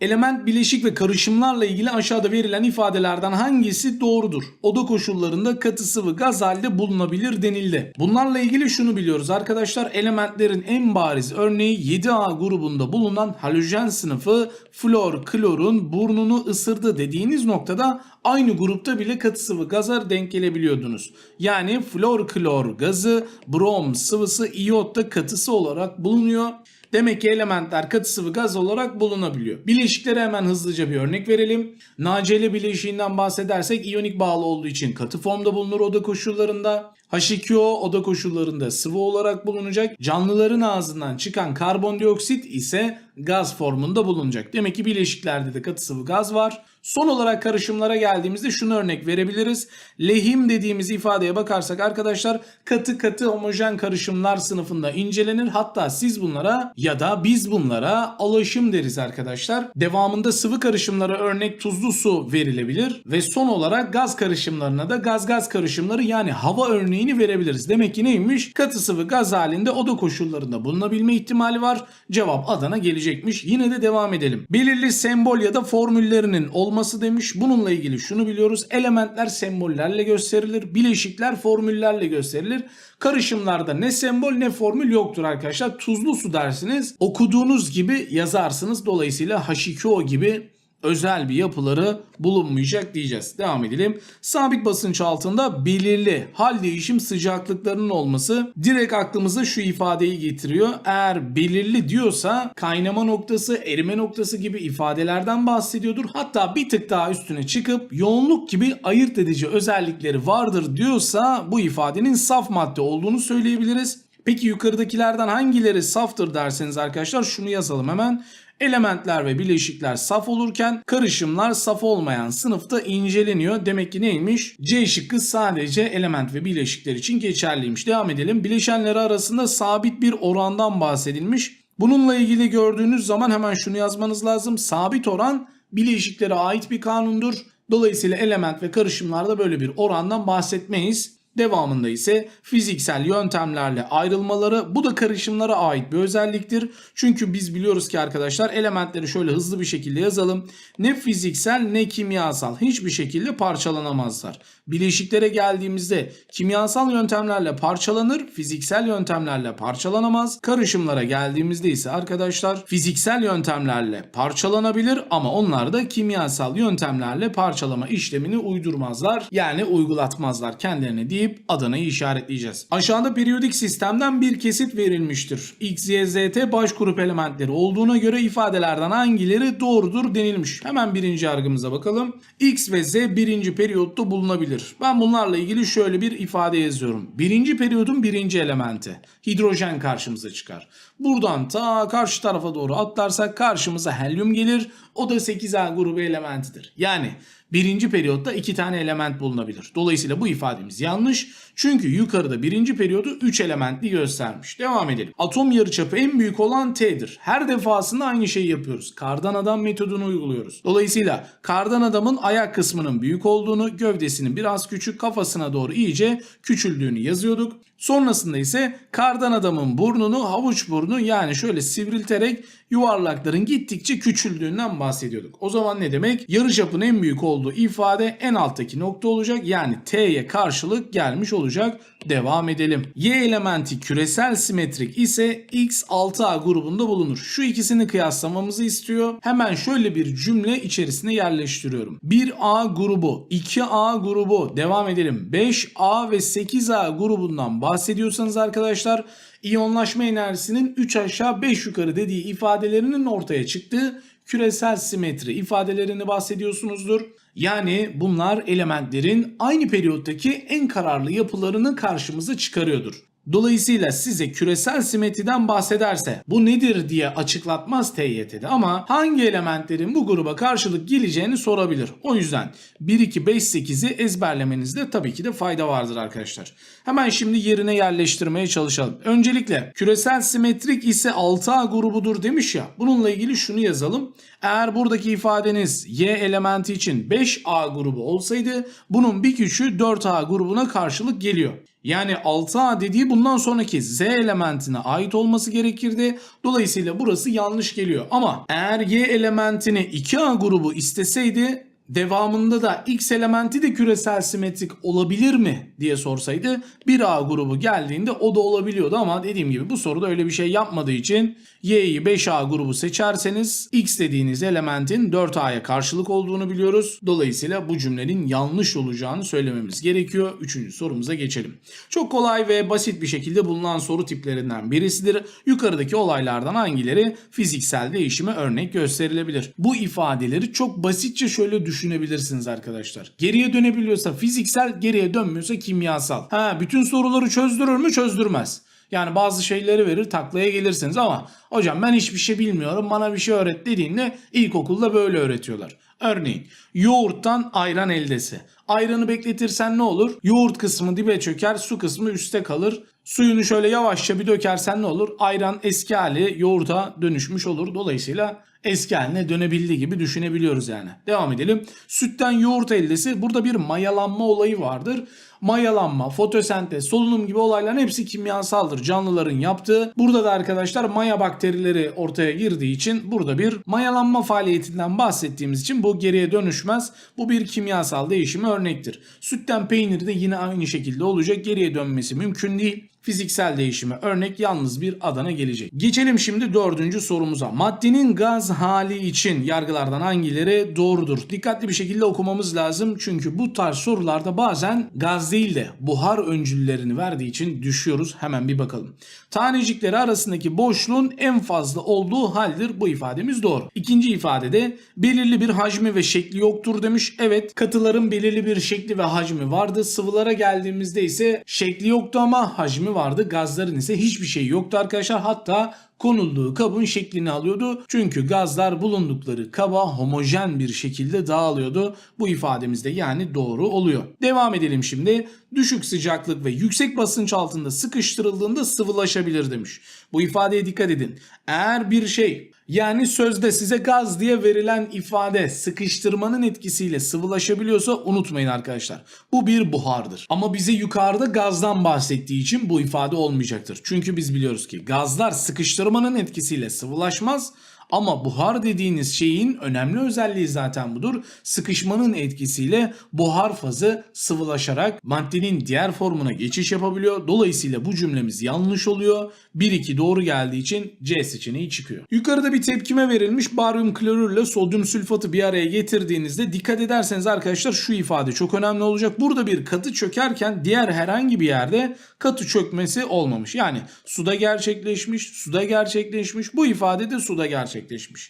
Element bileşik ve karışımlarla ilgili aşağıda verilen ifadelerden hangisi doğrudur? Oda koşullarında katı sıvı gaz halde bulunabilir denildi. Bunlarla ilgili şunu biliyoruz arkadaşlar. Elementlerin en bariz örneği 7A grubunda bulunan halojen sınıfı flor klorun burnunu ısırdı dediğiniz noktada aynı grupta bile katı sıvı gaza denk gelebiliyordunuz. Yani flor klor gazı brom sıvısı iyotta katısı olarak bulunuyor. Demek ki elementler katı sıvı gaz olarak bulunabiliyor. Bileşiklere hemen hızlıca bir örnek verelim. NaCl bileşiğinden bahsedersek iyonik bağlı olduğu için katı formda bulunur oda koşullarında. H2O oda koşullarında sıvı olarak bulunacak. Canlıların ağzından çıkan karbondioksit ise gaz formunda bulunacak. Demek ki bileşiklerde de katı sıvı gaz var. Son olarak karışımlara geldiğimizde şunu örnek verebiliriz. Lehim dediğimiz ifadeye bakarsak arkadaşlar katı katı homojen karışımlar sınıfında incelenir. Hatta siz bunlara ya da biz bunlara alaşım deriz arkadaşlar. Devamında sıvı karışımlara örnek tuzlu su verilebilir. Ve son olarak gaz karışımlarına da gaz gaz karışımları yani hava örneğini verebiliriz. Demek ki neymiş? Katı sıvı gaz halinde oda koşullarında bulunabilme ihtimali var. Cevap Adana gelecekmiş. Yine de devam edelim. Belirli sembol ya da formüllerinin olması demiş. Bununla ilgili şunu biliyoruz. Elementler sembollerle gösterilir. Bileşikler formüllerle gösterilir. Karışımlarda ne sembol ne formül yoktur arkadaşlar. Tuzlu su dersiniz. Okuduğunuz gibi yazarsınız. Dolayısıyla H2O gibi özel bir yapıları bulunmayacak diyeceğiz. Devam edelim. Sabit basınç altında belirli hal değişim sıcaklıklarının olması direkt aklımıza şu ifadeyi getiriyor. Eğer belirli diyorsa kaynama noktası, erime noktası gibi ifadelerden bahsediyordur. Hatta bir tık daha üstüne çıkıp yoğunluk gibi ayırt edici özellikleri vardır diyorsa bu ifadenin saf madde olduğunu söyleyebiliriz. Peki yukarıdakilerden hangileri saftır derseniz arkadaşlar şunu yazalım hemen. Elementler ve bileşikler saf olurken karışımlar saf olmayan sınıfta inceleniyor. Demek ki neymiş? C şıkkı sadece element ve bileşikler için geçerliymiş. Devam edelim. Bileşenleri arasında sabit bir orandan bahsedilmiş. Bununla ilgili gördüğünüz zaman hemen şunu yazmanız lazım. Sabit oran bileşiklere ait bir kanundur. Dolayısıyla element ve karışımlarda böyle bir orandan bahsetmeyiz. Devamında ise fiziksel yöntemlerle ayrılmaları bu da karışımlara ait bir özelliktir. Çünkü biz biliyoruz ki arkadaşlar elementleri şöyle hızlı bir şekilde yazalım. Ne fiziksel ne kimyasal hiçbir şekilde parçalanamazlar. Bileşiklere geldiğimizde kimyasal yöntemlerle parçalanır, fiziksel yöntemlerle parçalanamaz. Karışımlara geldiğimizde ise arkadaşlar fiziksel yöntemlerle parçalanabilir ama onlar da kimyasal yöntemlerle parçalama işlemini uydurmazlar. Yani uygulatmazlar kendilerine deyip Adana'yı işaretleyeceğiz. Aşağıda periyodik sistemden bir kesit verilmiştir. X, Y, Z, T baş grup elementleri olduğuna göre ifadelerden hangileri doğrudur denilmiş. Hemen birinci yargımıza bakalım. X ve Z birinci periyotta bulunabilir. Ben bunlarla ilgili şöyle bir ifade yazıyorum. Birinci periyodun birinci elementi. Hidrojen karşımıza çıkar. Buradan ta karşı tarafa doğru atlarsak karşımıza helyum gelir. O da 8A grubu elementidir. Yani birinci periyotta iki tane element bulunabilir. Dolayısıyla bu ifademiz yanlış. Çünkü yukarıda birinci periyodu 3 elementli göstermiş. Devam edelim. Atom yarıçapı en büyük olan T'dir. Her defasında aynı şeyi yapıyoruz. Kardan adam metodunu uyguluyoruz. Dolayısıyla kardan adamın ayak kısmının büyük olduğunu, gövdesinin biraz küçük, kafasına doğru iyice küçüldüğünü yazıyorduk. Sonrasında ise kardan adamın burnunu havuç burnu yani şöyle sivrilterek yuvarlakların gittikçe küçüldüğünden bahsediyorduk. O zaman ne demek? Yarıçapın en büyük olduğu ifade en alttaki nokta olacak. Yani T'ye karşılık gelmiş olacak. Devam edelim. Y elementi küresel simetrik ise X 6A grubunda bulunur. Şu ikisini kıyaslamamızı istiyor. Hemen şöyle bir cümle içerisine yerleştiriyorum. 1A grubu, 2A grubu, devam edelim. 5A ve 8A grubundan bahsediyorsanız arkadaşlar iyonlaşma enerjisinin 3 aşağı 5 yukarı dediği ifadelerinin ortaya çıktığı küresel simetri ifadelerini bahsediyorsunuzdur. Yani bunlar elementlerin aynı periyottaki en kararlı yapılarını karşımıza çıkarıyordur. Dolayısıyla size küresel simetriden bahsederse bu nedir diye açıklatmaz TYT'de ama hangi elementlerin bu gruba karşılık geleceğini sorabilir. O yüzden 1, 2, 5, 8'i ezberlemenizde tabii ki de fayda vardır arkadaşlar. Hemen şimdi yerine yerleştirmeye çalışalım. Öncelikle küresel simetrik ise 6A grubudur demiş ya. Bununla ilgili şunu yazalım. Eğer buradaki ifadeniz Y elementi için 5A grubu olsaydı bunun bir küçüğü 4A grubuna karşılık geliyor. Yani 6A dediği bundan sonraki Z elementine ait olması gerekirdi. Dolayısıyla burası yanlış geliyor. Ama eğer Y elementini 2A grubu isteseydi devamında da X elementi de küresel simetrik olabilir mi diye sorsaydı 1A grubu geldiğinde o da olabiliyordu ama dediğim gibi bu soruda öyle bir şey yapmadığı için Y'yi 5A grubu seçerseniz X dediğiniz elementin 4A'ya karşılık olduğunu biliyoruz. Dolayısıyla bu cümlenin yanlış olacağını söylememiz gerekiyor. Üçüncü sorumuza geçelim. Çok kolay ve basit bir şekilde bulunan soru tiplerinden birisidir. Yukarıdaki olaylardan hangileri fiziksel değişime örnek gösterilebilir? Bu ifadeleri çok basitçe şöyle düşünebilirsiniz arkadaşlar. Geriye dönebiliyorsa fiziksel, geriye dönmüyorsa kimyasal. Ha bütün soruları çözdürür mü? Çözdürmez. Yani bazı şeyleri verir taklaya gelirsiniz ama hocam ben hiçbir şey bilmiyorum bana bir şey öğret dediğinde ilkokulda böyle öğretiyorlar. Örneğin yoğurttan ayran eldesi. Ayranı bekletirsen ne olur? Yoğurt kısmı dibe çöker su kısmı üste kalır. Suyunu şöyle yavaşça bir dökersen ne olur? Ayran eski hali yoğurta dönüşmüş olur. Dolayısıyla eski haline dönebildiği gibi düşünebiliyoruz yani. Devam edelim. Sütten yoğurt eldesi burada bir mayalanma olayı vardır. Mayalanma, fotosentez, solunum gibi olayların hepsi kimyasaldır. Canlıların yaptığı. Burada da arkadaşlar maya bakterileri ortaya girdiği için burada bir mayalanma faaliyetinden bahsettiğimiz için bu geriye dönüşmez. Bu bir kimyasal değişime örnektir. Sütten peyniri de yine aynı şekilde olacak. Geriye dönmesi mümkün değil. Fiziksel değişime örnek yalnız bir adana gelecek. Geçelim şimdi dördüncü sorumuza. Maddenin gaz hali için yargılardan hangileri doğrudur? Dikkatli bir şekilde okumamız lazım. Çünkü bu tarz sorularda bazen gaz değil de buhar öncüllerini verdiği için düşüyoruz. Hemen bir bakalım. Tanecikleri arasındaki boşluğun en fazla olduğu haldir. Bu ifademiz doğru. İkinci ifadede belirli bir hacmi ve şekli yoktur demiş. Evet katıların belirli bir şekli ve hacmi vardı. Sıvılara geldiğimizde ise şekli yoktu ama hacmi vardı. Gazların ise hiçbir şey yoktu arkadaşlar. Hatta konulduğu kabın şeklini alıyordu. Çünkü gazlar bulundukları kaba homojen bir şekilde dağılıyordu. Bu ifademizde yani doğru oluyor. Devam edelim şimdi. Düşük sıcaklık ve yüksek basınç altında sıkıştırıldığında sıvılaşabilir demiş. Bu ifadeye dikkat edin. Eğer bir şey yani sözde size gaz diye verilen ifade sıkıştırmanın etkisiyle sıvılaşabiliyorsa unutmayın arkadaşlar. Bu bir buhardır. Ama bize yukarıda gazdan bahsettiği için bu ifade olmayacaktır. Çünkü biz biliyoruz ki gazlar sıkıştırmanın etkisiyle sıvılaşmaz. Ama buhar dediğiniz şeyin önemli özelliği zaten budur. Sıkışmanın etkisiyle buhar fazı sıvılaşarak maddenin diğer formuna geçiş yapabiliyor. Dolayısıyla bu cümlemiz yanlış oluyor. 1-2 doğru geldiği için C seçeneği çıkıyor. Yukarıda bir tepkime verilmiş baryum klorürle sodyum sülfatı bir araya getirdiğinizde dikkat ederseniz arkadaşlar şu ifade çok önemli olacak. Burada bir katı çökerken diğer herhangi bir yerde katı çökmesi olmamış. Yani suda gerçekleşmiş, suda gerçekleşmiş. Bu ifade de suda gerçekleşmiş.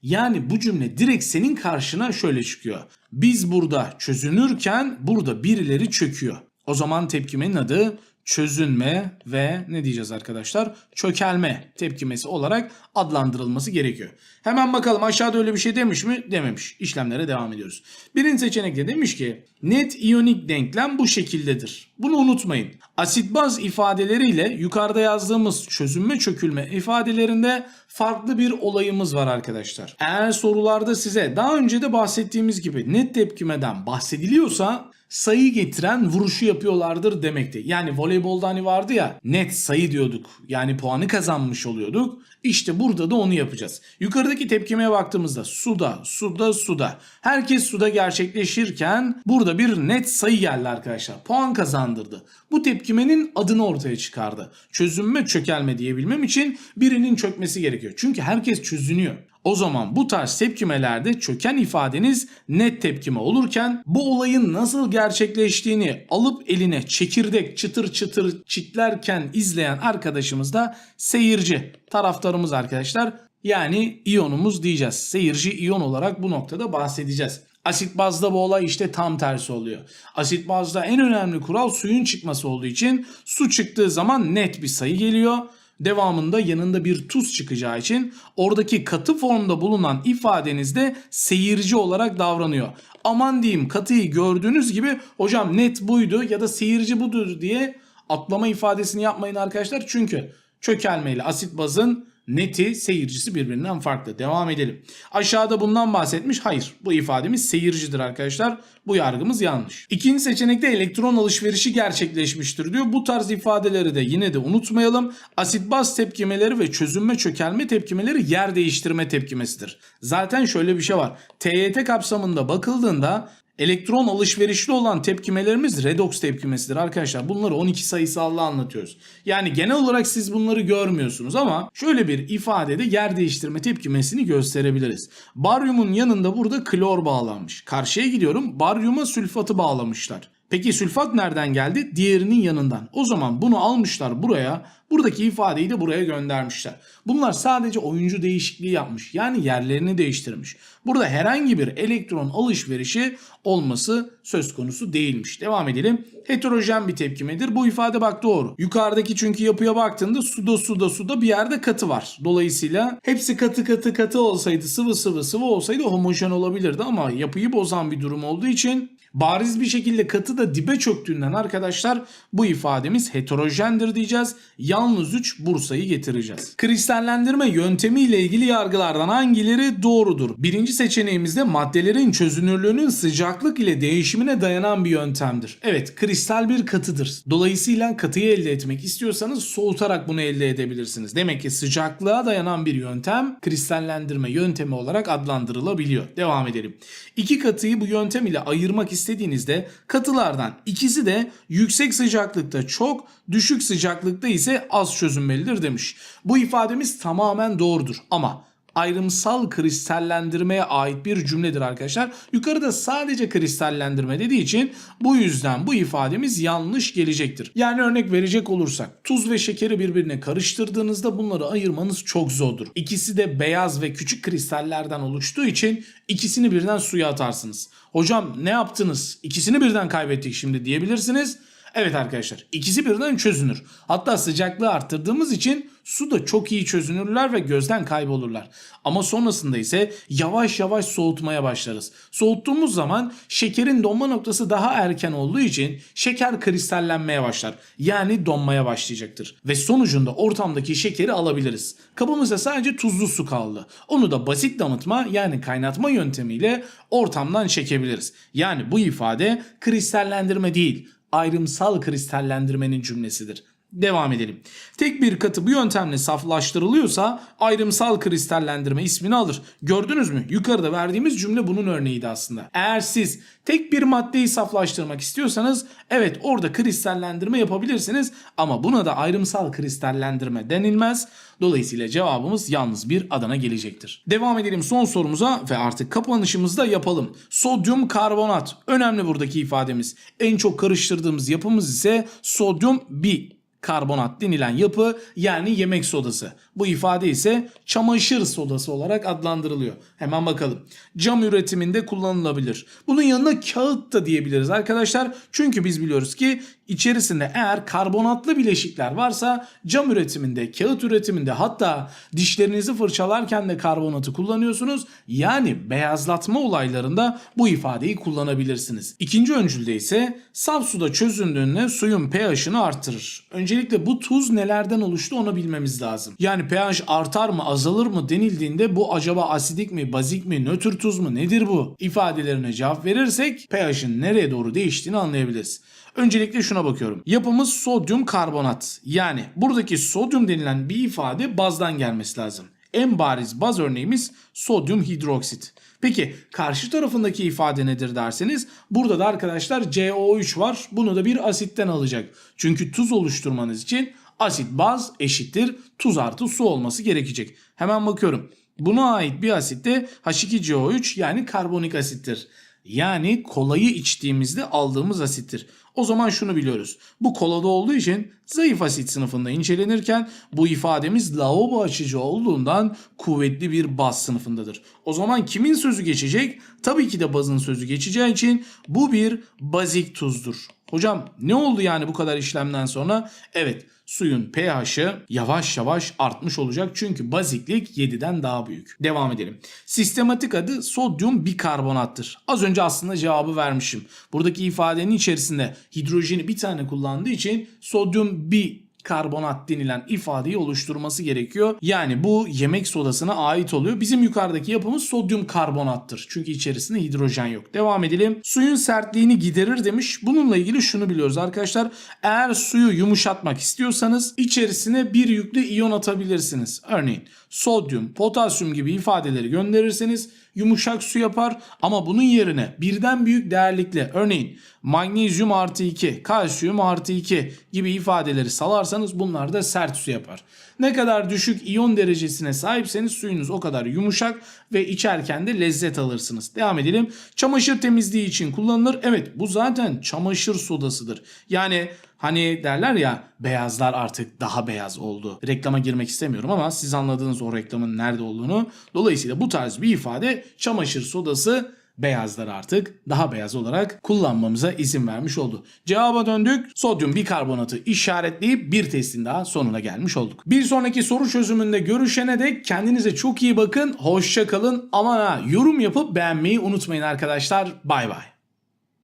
Yani bu cümle direkt senin karşına şöyle çıkıyor. Biz burada çözünürken burada birileri çöküyor. O zaman tepkimenin adı çözünme ve ne diyeceğiz arkadaşlar? Çökelme tepkimesi olarak adlandırılması gerekiyor. Hemen bakalım aşağıda öyle bir şey demiş mi? Dememiş. İşlemlere devam ediyoruz. Birinci seçenekte demiş ki net iyonik denklem bu şekildedir. Bunu unutmayın. Asit baz ifadeleriyle yukarıda yazdığımız çözünme çökülme ifadelerinde farklı bir olayımız var arkadaşlar. Eğer sorularda size daha önce de bahsettiğimiz gibi net tepkimeden bahsediliyorsa sayı getiren vuruşu yapıyorlardır demekti. Yani voleybolda hani vardı ya net sayı diyorduk. Yani puanı kazanmış oluyorduk. İşte burada da onu yapacağız. Yukarıdaki tepkimeye baktığımızda suda, suda, suda. Herkes suda gerçekleşirken burada bir net sayı geldi arkadaşlar. Puan kazandırdı. Bu tepkimenin adını ortaya çıkardı. Çözünme çökelme diyebilmem için birinin çökmesi gerekiyor. Çünkü herkes çözünüyor. O zaman bu tarz tepkimelerde çöken ifadeniz net tepkime olurken bu olayın nasıl gerçekleştiğini alıp eline çekirdek çıtır çıtır çitlerken izleyen arkadaşımız da seyirci taraftarımız arkadaşlar. Yani iyonumuz diyeceğiz. Seyirci iyon olarak bu noktada bahsedeceğiz. Asit bazda bu olay işte tam tersi oluyor. Asit bazda en önemli kural suyun çıkması olduğu için su çıktığı zaman net bir sayı geliyor devamında yanında bir tuz çıkacağı için oradaki katı formda bulunan ifadenizde seyirci olarak davranıyor. Aman diyeyim katıyı gördüğünüz gibi hocam net buydu ya da seyirci budur diye atlama ifadesini yapmayın arkadaşlar. Çünkü çökelmeyle asit bazın Neti seyircisi birbirinden farklı. Devam edelim. Aşağıda bundan bahsetmiş. Hayır. Bu ifademiz seyircidir arkadaşlar. Bu yargımız yanlış. İkinci seçenekte elektron alışverişi gerçekleşmiştir diyor. Bu tarz ifadeleri de yine de unutmayalım. Asit baz tepkimeleri ve çözünme çökelme tepkimeleri yer değiştirme tepkimesidir. Zaten şöyle bir şey var. TYT kapsamında bakıldığında Elektron alışverişli olan tepkimelerimiz redoks tepkimesidir arkadaşlar. Bunları 12 sayısalla anlatıyoruz. Yani genel olarak siz bunları görmüyorsunuz ama şöyle bir ifadede yer değiştirme tepkimesini gösterebiliriz. Baryumun yanında burada klor bağlanmış. Karşıya gidiyorum baryuma sülfatı bağlamışlar. Peki sülfat nereden geldi? Diğerinin yanından. O zaman bunu almışlar buraya. Buradaki ifadeyi de buraya göndermişler. Bunlar sadece oyuncu değişikliği yapmış. Yani yerlerini değiştirmiş. Burada herhangi bir elektron alışverişi olması söz konusu değilmiş. Devam edelim. Heterojen bir tepkimedir. Bu ifade bak doğru. Yukarıdaki çünkü yapıya baktığında suda suda suda bir yerde katı var. Dolayısıyla hepsi katı katı katı olsaydı sıvı sıvı sıvı olsaydı homojen olabilirdi ama yapıyı bozan bir durum olduğu için Bariz bir şekilde katı da dibe çöktüğünden arkadaşlar bu ifademiz heterojendir diyeceğiz. Yalnız 3 Bursa'yı getireceğiz. Kristallendirme yöntemi ile ilgili yargılardan hangileri doğrudur? Birinci seçeneğimizde maddelerin çözünürlüğünün sıcaklık ile değişimine dayanan bir yöntemdir. Evet kristal bir katıdır. Dolayısıyla katıyı elde etmek istiyorsanız soğutarak bunu elde edebilirsiniz. Demek ki sıcaklığa dayanan bir yöntem kristallendirme yöntemi olarak adlandırılabiliyor. Devam edelim. İki katıyı bu yöntem ile ayırmak istediğinizde katılardan ikisi de yüksek sıcaklıkta çok, düşük sıcaklıkta ise az çözünmelidir demiş. Bu ifademiz tamamen doğrudur ama ayrımsal kristallendirmeye ait bir cümledir arkadaşlar. Yukarıda sadece kristallendirme dediği için bu yüzden bu ifademiz yanlış gelecektir. Yani örnek verecek olursak tuz ve şekeri birbirine karıştırdığınızda bunları ayırmanız çok zordur. İkisi de beyaz ve küçük kristallerden oluştuğu için ikisini birden suya atarsınız. Hocam ne yaptınız? İkisini birden kaybettik şimdi diyebilirsiniz. Evet arkadaşlar ikisi birden çözünür. Hatta sıcaklığı arttırdığımız için su da çok iyi çözünürler ve gözden kaybolurlar. Ama sonrasında ise yavaş yavaş soğutmaya başlarız. Soğuttuğumuz zaman şekerin donma noktası daha erken olduğu için şeker kristallenmeye başlar. Yani donmaya başlayacaktır. Ve sonucunda ortamdaki şekeri alabiliriz. Kabımızda sadece tuzlu su kaldı. Onu da basit damıtma yani kaynatma yöntemiyle ortamdan çekebiliriz. Yani bu ifade kristallendirme değil ayrımsal kristallendirmenin cümlesidir. Devam edelim. Tek bir katı bu yöntemle saflaştırılıyorsa ayrımsal kristallendirme ismini alır. Gördünüz mü? Yukarıda verdiğimiz cümle bunun örneğiydi aslında. Eğer siz tek bir maddeyi saflaştırmak istiyorsanız evet orada kristallendirme yapabilirsiniz ama buna da ayrımsal kristallendirme denilmez. Dolayısıyla cevabımız yalnız bir Adana gelecektir. Devam edelim son sorumuza ve artık kapanışımızı da yapalım. Sodyum karbonat. Önemli buradaki ifademiz. En çok karıştırdığımız yapımız ise sodyum bi karbonat denilen yapı yani yemek sodası. Bu ifade ise çamaşır sodası olarak adlandırılıyor. Hemen bakalım. Cam üretiminde kullanılabilir. Bunun yanına kağıt da diyebiliriz arkadaşlar. Çünkü biz biliyoruz ki içerisinde eğer karbonatlı bileşikler varsa cam üretiminde, kağıt üretiminde hatta dişlerinizi fırçalarken de karbonatı kullanıyorsunuz. Yani beyazlatma olaylarında bu ifadeyi kullanabilirsiniz. İkinci öncülde ise saf suda çözündüğünde suyun pH'ını artırır. Öncelikle bu tuz nelerden oluştu onu bilmemiz lazım. Yani pH artar mı azalır mı denildiğinde bu acaba asidik mi, bazik mi, nötr tuz mu nedir bu? ifadelerine cevap verirsek pH'in nereye doğru değiştiğini anlayabiliriz. Öncelikle şuna bakıyorum. Yapımız sodyum karbonat. Yani buradaki sodyum denilen bir ifade bazdan gelmesi lazım. En bariz baz örneğimiz sodyum hidroksit. Peki karşı tarafındaki ifade nedir derseniz burada da arkadaşlar CO3 var. Bunu da bir asitten alacak. Çünkü tuz oluşturmanız için asit baz eşittir tuz artı su olması gerekecek. Hemen bakıyorum. Buna ait bir asit de H2CO3 yani karbonik asittir. Yani kolayı içtiğimizde aldığımız asittir. O zaman şunu biliyoruz. Bu kolada olduğu için zayıf asit sınıfında incelenirken bu ifademiz lavabo açıcı olduğundan kuvvetli bir baz sınıfındadır. O zaman kimin sözü geçecek? Tabii ki de bazın sözü geçeceği için bu bir bazik tuzdur. Hocam ne oldu yani bu kadar işlemden sonra? Evet suyun pH'i yavaş yavaş artmış olacak çünkü baziklik 7'den daha büyük. Devam edelim. Sistematik adı sodyum bikarbonattır. Az önce aslında cevabı vermişim. Buradaki ifadenin içerisinde hidrojeni bir tane kullandığı için sodyum bi karbonat denilen ifadeyi oluşturması gerekiyor. Yani bu yemek sodasına ait oluyor. Bizim yukarıdaki yapımız sodyum karbonattır. Çünkü içerisinde hidrojen yok. Devam edelim. Suyun sertliğini giderir demiş. Bununla ilgili şunu biliyoruz arkadaşlar. Eğer suyu yumuşatmak istiyorsanız içerisine bir yüklü iyon atabilirsiniz. Örneğin sodyum, potasyum gibi ifadeleri gönderirseniz yumuşak su yapar ama bunun yerine birden büyük değerlikle örneğin magnezyum artı 2, kalsiyum artı 2 gibi ifadeleri salarsanız bunlar da sert su yapar. Ne kadar düşük iyon derecesine sahipseniz suyunuz o kadar yumuşak ve içerken de lezzet alırsınız. Devam edelim. Çamaşır temizliği için kullanılır. Evet bu zaten çamaşır sodasıdır. Yani Hani derler ya beyazlar artık daha beyaz oldu. Reklama girmek istemiyorum ama siz anladınız o reklamın nerede olduğunu. Dolayısıyla bu tarz bir ifade çamaşır sodası beyazlar artık daha beyaz olarak kullanmamıza izin vermiş oldu. Cevaba döndük. Sodyum bikarbonatı işaretleyip bir testin daha sonuna gelmiş olduk. Bir sonraki soru çözümünde görüşene dek kendinize çok iyi bakın. Hoşça kalın. Ama yorum yapıp beğenmeyi unutmayın arkadaşlar. Bay bay.